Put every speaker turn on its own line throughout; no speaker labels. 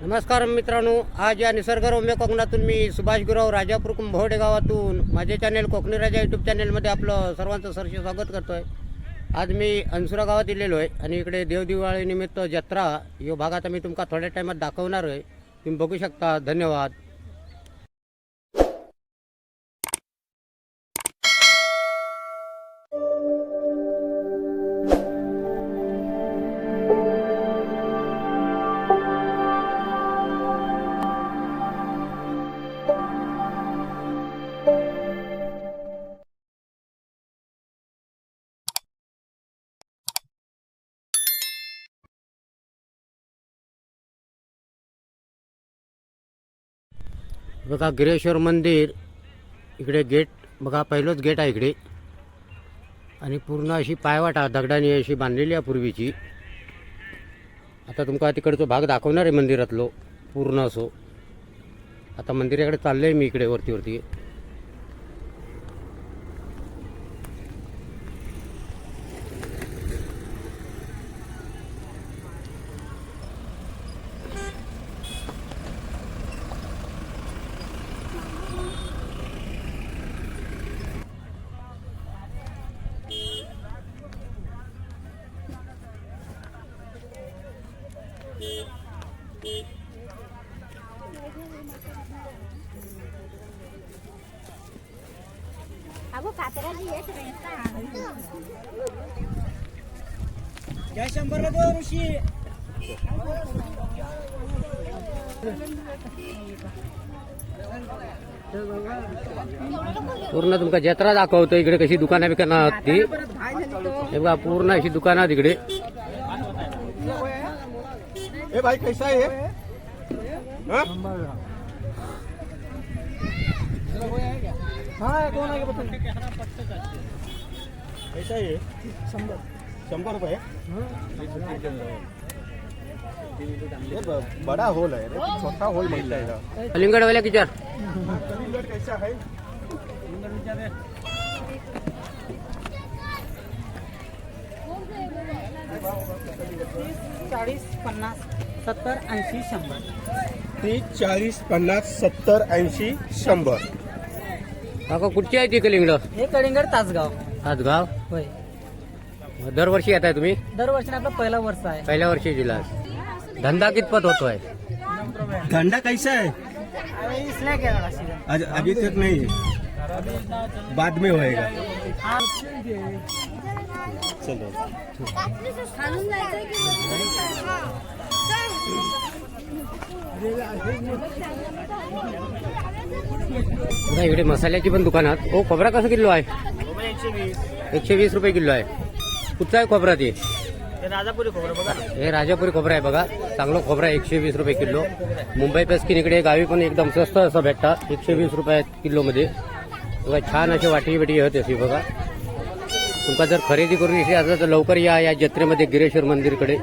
नमस्कार मित्रांनो आज या निसर्गरम्य कोकणातून मी सुभाष गुराव राजापूर कुंभवडे गावातून माझे चॅनेल कोकणी राजा यूट्यूब चॅनेलमध्ये आपलं सर्वांचं सरसे स्वागत करतो आहे आज मी अनसुरा गावात इलेलो आहे आणि इकडे देवदिवाळीनिमित्त जत्रा यो भाग आता मी तुमका थोड्या टायमात दाखवणार आहे. तुम्ही बघू शकता धन्यवाद. बघा गिरेश्वर मंदिर इकडे गेट बघा पहिलंच गेट आहे इकडे. आणि पूर्ण अशी पायवाटा दगडाने अशी बांधलेली आहे पूर्वीची. आता तुमका तिकडचा भाग दाखवणार आहे मंदिरातलो पूर्ण असो. आता मंदिराकडे चाललं आहे मी इकडे वरती वरती.
घ्या शंभरला दोन ऋषी.
पूर्ण तुमका जत्रा दाखवतो इकडे कशी दुकानं बिकानं आहेत ती. हे बघा पूर्ण अशी दुकानं आहेत इकडे.
ए भाई कैसा है? हाँ?
हा कोण आहे बघ
कैसा है
शंभर
शंबर। रुपये ये बड़ा होल है रे छोटा होल मिलता है इधर।
कलिंगडवाल्या किचर
कलिंगड कैसा है?
चाळीस पन्नास सत्तर ऐंशी शंभर
तीस चाळीस पन्नास सत्तर ऐंशी शंभर
काका कुठची आहे ती कलिंगड?
हे कलिंगड तासगाव.
आज गाव
होय
दरवर्षी येत आहे तुम्ही?
दरवर्षी आपलं पहिला वर्ष आहे.
पहिल्या वर्षी दिला धंदा कितपत होतोय?
धंधा कैसा है? आज अभी तक नहीं। है बाद में होएगा। चलो.
इकडे मसाल्याची पण दुकानात हो खोबरा कसं किलो आहे? एकशे वीस. रुपये किलो आहे. कुठचा आहे खोबरा ते?
राजापुरी खोबरं बघा.
हे राजापुरी खोबरा आहे बघा. चांगलं खोबरा आहे एकशे वीस रुपये किलो. मुंबई पेस्किन इकडे गावी पण एकदम स्वस्त असं भेटतात एकशे वीस रुपये किलोमध्ये. बघा छान अशी वाटी बिटी होते अशी बघा. तुमका जर खरेदी करून इथे असलं तर लवकर या या जत्रेमध्ये गिरेश्वर मंदिरकडे.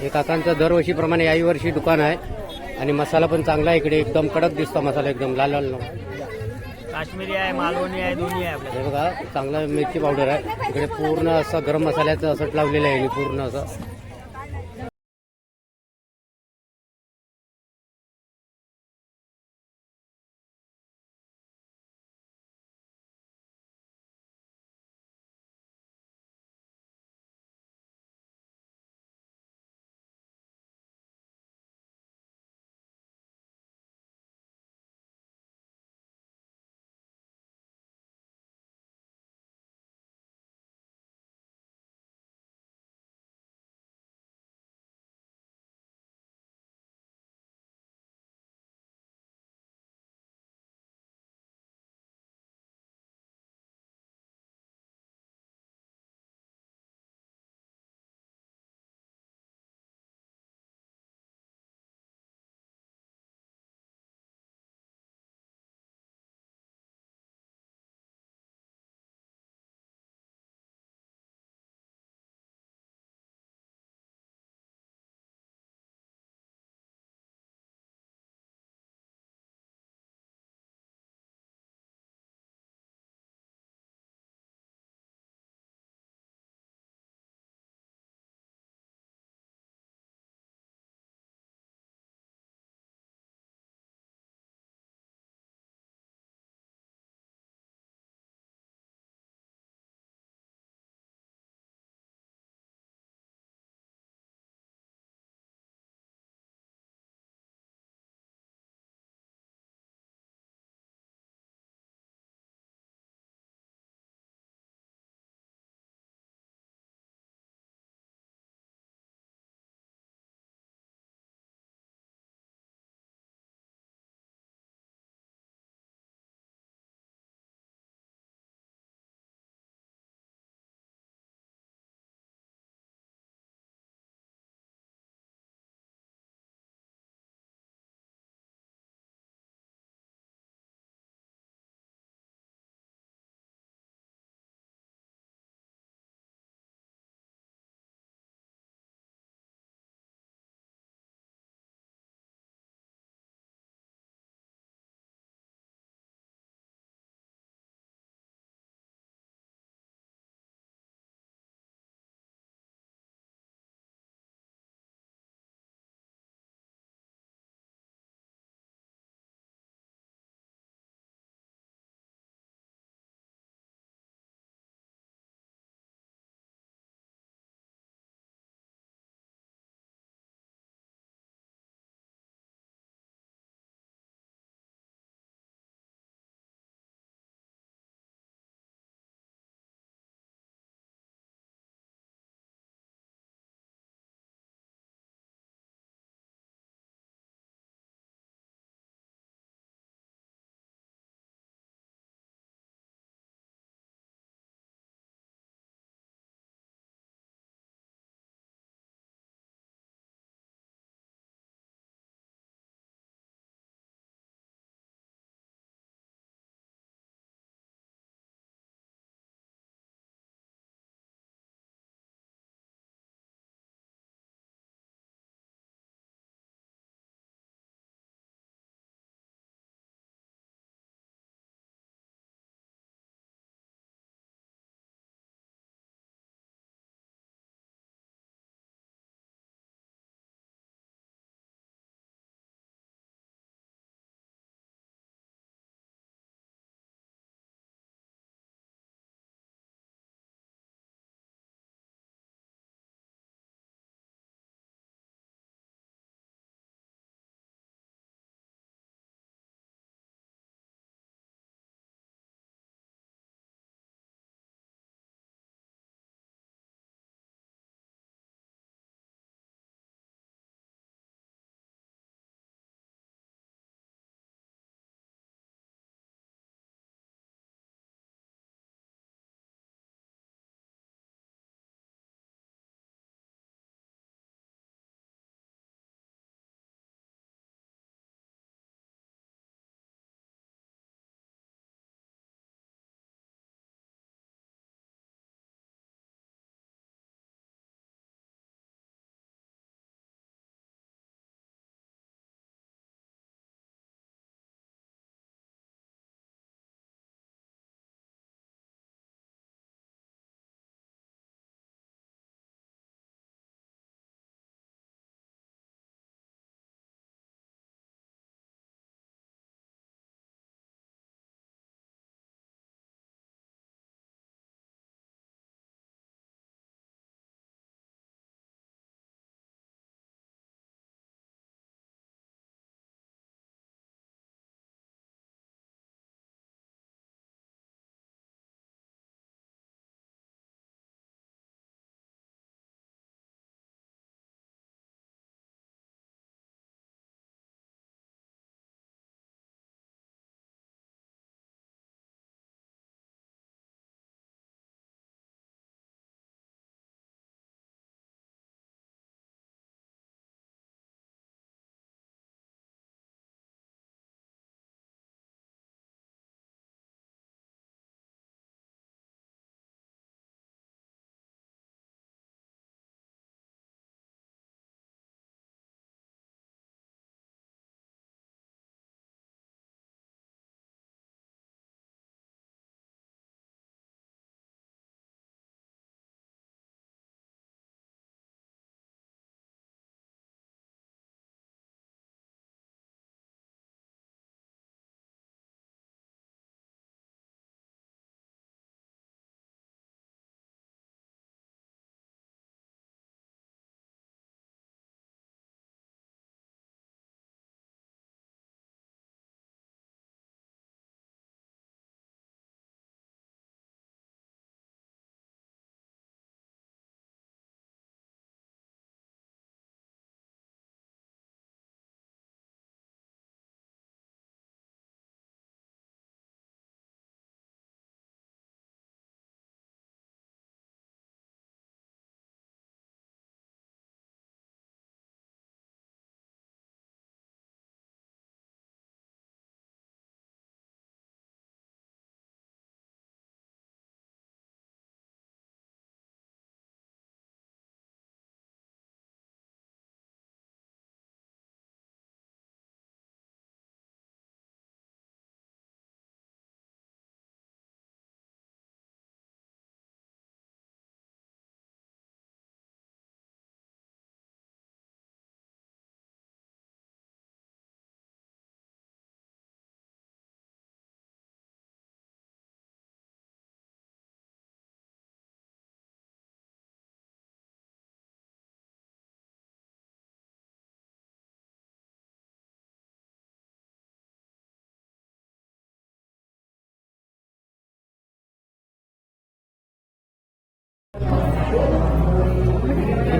हे काकांचं दरवर्षीप्रमाणे याही वर्षी दुकान आहे आणि मसाला पण चांगला आहे इकडे. एकदम कडक दिसतो मसाला एकदम लाल लाल
काश्मीरी आहे मालवणी आहे दोन्ही आहे
हे बघा चांगला मिरची पावडर आहे. इकडे पूर्ण असं गरम मसाल्याचं असं लावलेलं आहे पूर्ण असं.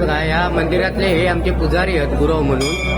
बघा या मंदिरातले हे आमचे पुजारी आहेत गुरव म्हणून.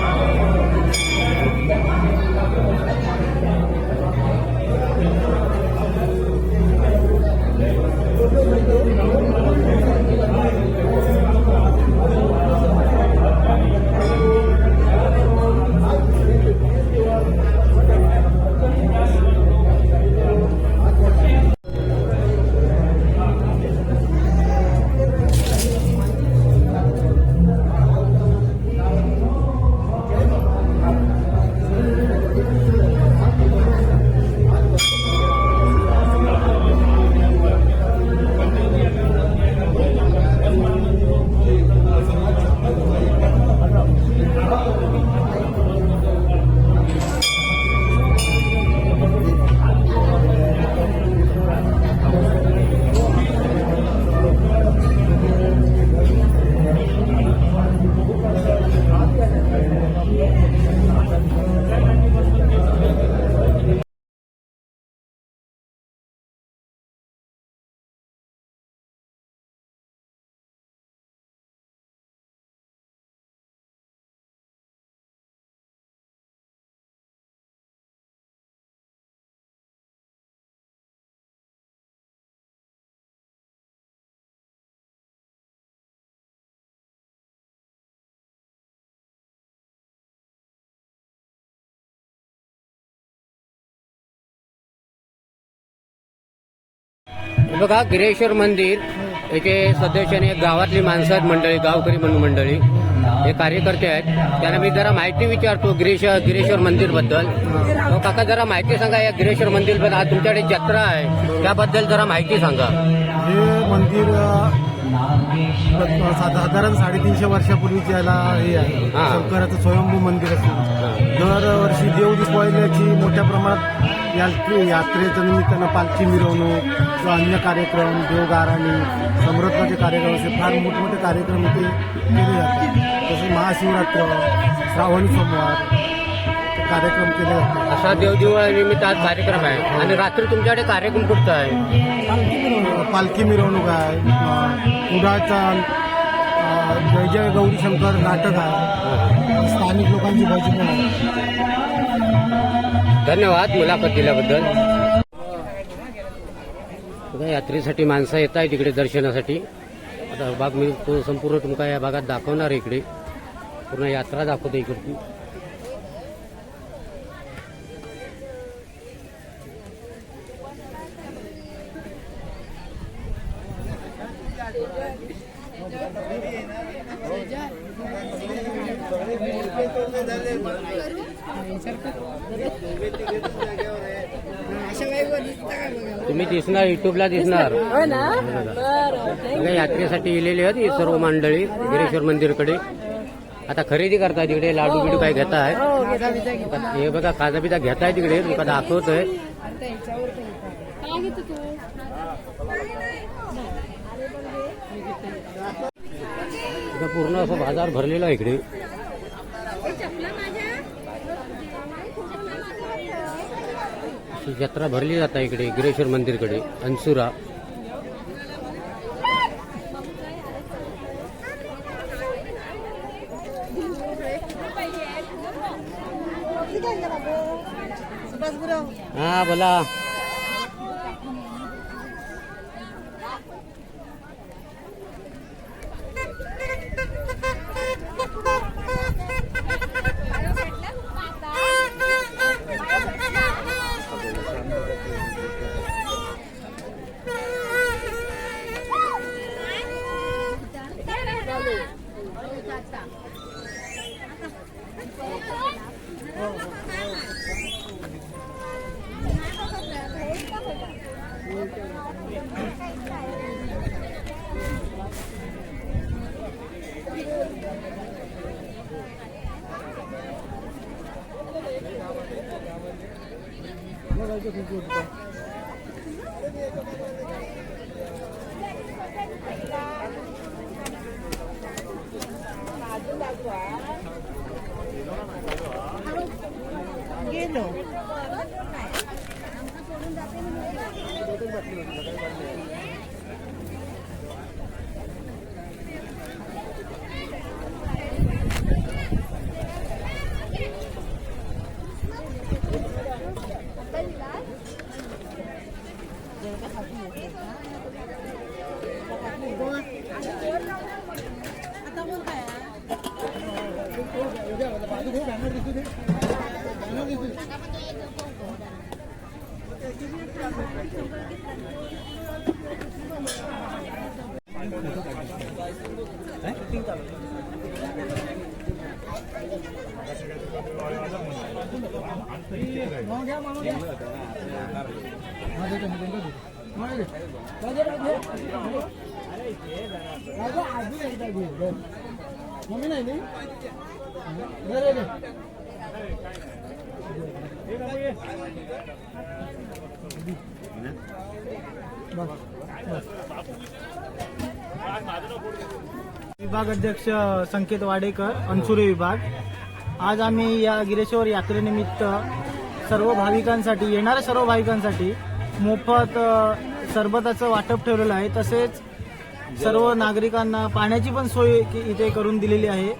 बघा गिरेश्वर मंदिर याचे सदस्य आणि एक गावातली माणसं आहेत मंडळी गावकरी म्हणून मंडळी. हे कार्यकर्ते आहेत. त्यांना मी जरा माहिती विचारतो गिरीश गिरेश्वर मंदिरबद्दल काका जरा माहिती सांगा या गिरेश्वर मंदिरबद्दल आज तुमच्याकडे जत्रा आहे. त्याबद्दल जरा माहिती सांगा.
हे मंदिर साधारण साडेतीनशे वर्षापूर्वीच याला हे आहे. शंकराचं स्वयंभू मंदिर असून दरवर्षी देव दीपावलीची मोठ्या प्रमाणात यात्रे यात्रेच्या निमित्तानं पालखी मिरवणूक किंवा अन्य कार्यक्रम देवगाराणी समृद्धाचे कार्यक्रम असे फार मोठमोठे कार्यक्रम इथे केले जातात. तसे महाशिवरात्र श्रावणी सोमवार कार्यक्रम केले जातात.
असा देवदिवाळी निमित्त आज कार्यक्रम आहे. आणि रात्री तुमच्याकडे कार्यक्रम कुठचा आहे?
पालखी मिरवणूक आहे. अ, जय जय गौरी शंकर नाटक आहे. स्थानिक लोकांची भजन आहे
धन्यवाद मुलाखत दिल्याबद्दल. बघा, यात्रेसाठी माणसं येत आहेत इकडे दर्शनासाठी. आता भाग मी संपूर्ण तुमका या भागात दाखवणार आहे इकडे. पूर्ण यात्रा दाखवते इकडची तुम्ही दिसणार. युट्यूबला दिसणार बघा, यात्रेसाठी येलेले आहेत ही सर्व मंडळी गिरेश्वर मंदिरकडे. आता खरेदी करताय तिकडे लाडू बिडू काय घेताय? हे बघा खाजा पिता घेताय तिकडे तुका दाखवतोय. पूर्ण असं बाजार भरलेला आहे इकडे
चपला माझ्या
अशी जत्रा भरली जाता इकडे गिरेश्वर मंदिरकडे अनसुरा हा बोला.
अजून एकदा घे मम्मी नाही बस बस विभाग अध्यक्ष संकेत वाडेकर अनसुरे विभाग. आज आम्ही या गिरेश्वर यात्रेनिमित्त सर्व भाविकांसाठी येणाऱ्या सर्व भाविकांसाठी मोफत सरबताचं वाटप ठेवलेलं आहे. तसेच सर्व नागरिकांना पाण्याची पण सोय इथे करून दिलेली आहे.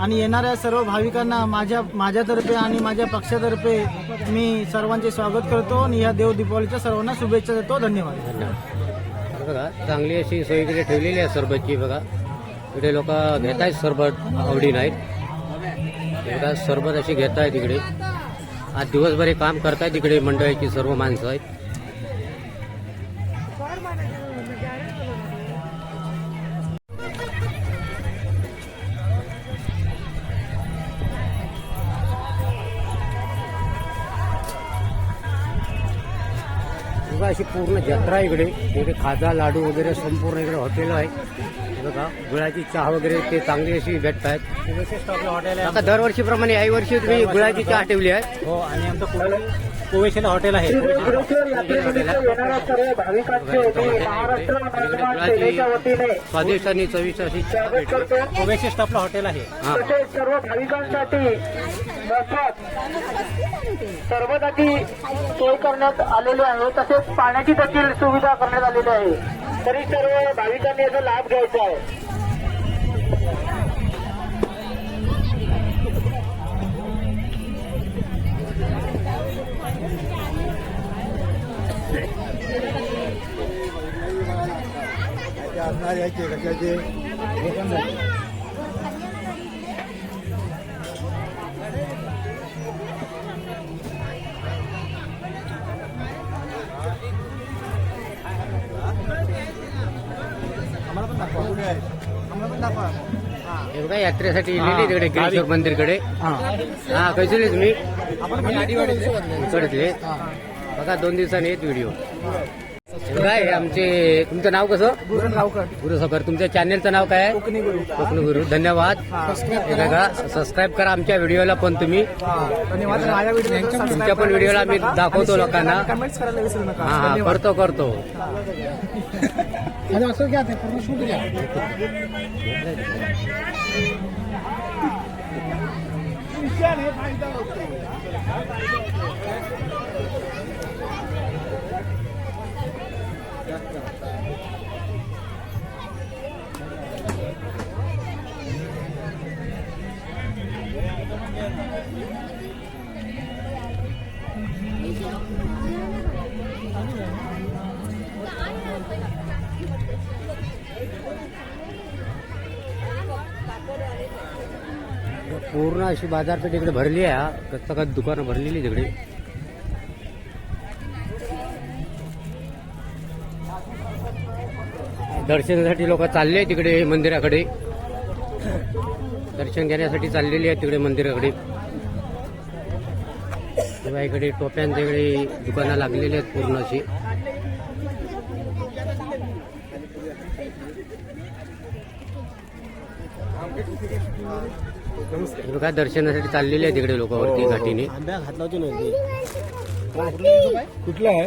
आणि येणाऱ्या सर्व भाविकांना माझ्या माझ्यातर्फे आणि माझ्या पक्षातर्फे मी सर्वांचे स्वागत करतो आणि या देव दीपावलीच्या सर्वांना शुभेच्छा देतो. धन्यवाद
धन्यवाद. बघा चांगली अशी सोय इकडे ठेवलेली आहे सरबतची बघा. इकडे लोक घेत आहेत सरबत आवडी नाहीत. सरबत अशी घेत आहेत इकडे. आज दिवसभर काम करतायत इकडे मंडळाची सर्व माणसं आहेत. बघा अशी पूर्ण जत्रा इकडे. इकडे खाजा लाडू वगैरे संपूर्ण इकडे हॉटेल आहे. बघा गुळाची चहा वगैरे ते चांगली अशी भेटत आहेत. दरवर्षीप्रमाणे याही वर्षी तुम्ही गुळाची चहा ठेवली आहे.
हो आणि आमचं कोवेशिला हॉटेल आहे.
स्वादिष्ट आणि चविष्ट अशी
कोवेशिस्ट आपलं हॉटेल आहे.
सर्व भाविकांसाठी सरबताची सोय करण्यात आलेली आहे. तसेच पाण्याची देखील सुविधा करण्यात आलेली आहे. तरी सर्व भाविकांनी याचा लाभ घ्यायचा आहे.
असणार यायचे कशाचे?
हे. बघा यात्रेसाठी लिहिली तिकडे गिरीश्वर मंदिरकडे. हा. कैसले तुम्ही? कडतले बघा दोन दिवसांनी येत व्हिडिओ काय आमचे तुमचं नाव कसं? गुरु सकर तुमच्या चॅनेलचं नाव काय आहे?
कोकणी गुरु.
कोकण गुरु. धन्यवाद. हे. सबस्क्राईब करा आमच्या व्हिडिओला पण तुम्ही.
धन्यवाद. माझ्या व्हिडिओ
तुमच्या पण व्हिडिओला मी दाखवतो लोकांना.
कमेंट्स करायला विसरू नका.
हा हा करतो करतो.
असं घ्या ते पूर्ण शूट घ्या.
पूर्ण अशी बाजारपेठ इकडे भरली आहे. हा. कच्चा दुकानं भरलेली तिकडे दर्शनासाठी लोक चालले तिकडे मंदिराकडे. दर्शन घेण्यासाठी चाललेली आहे तिकडे मंदिराकडे. तेव्हा इकडे टोप्यांच्या इकडे दुकानं लागलेली आहेत पूर्ण अशी हे बघा दर्शनासाठी चाललेले आहेत तिकडे लोक वरती घाटीने.
आंब्या घातला होती नव्हती
कुठलं आहे?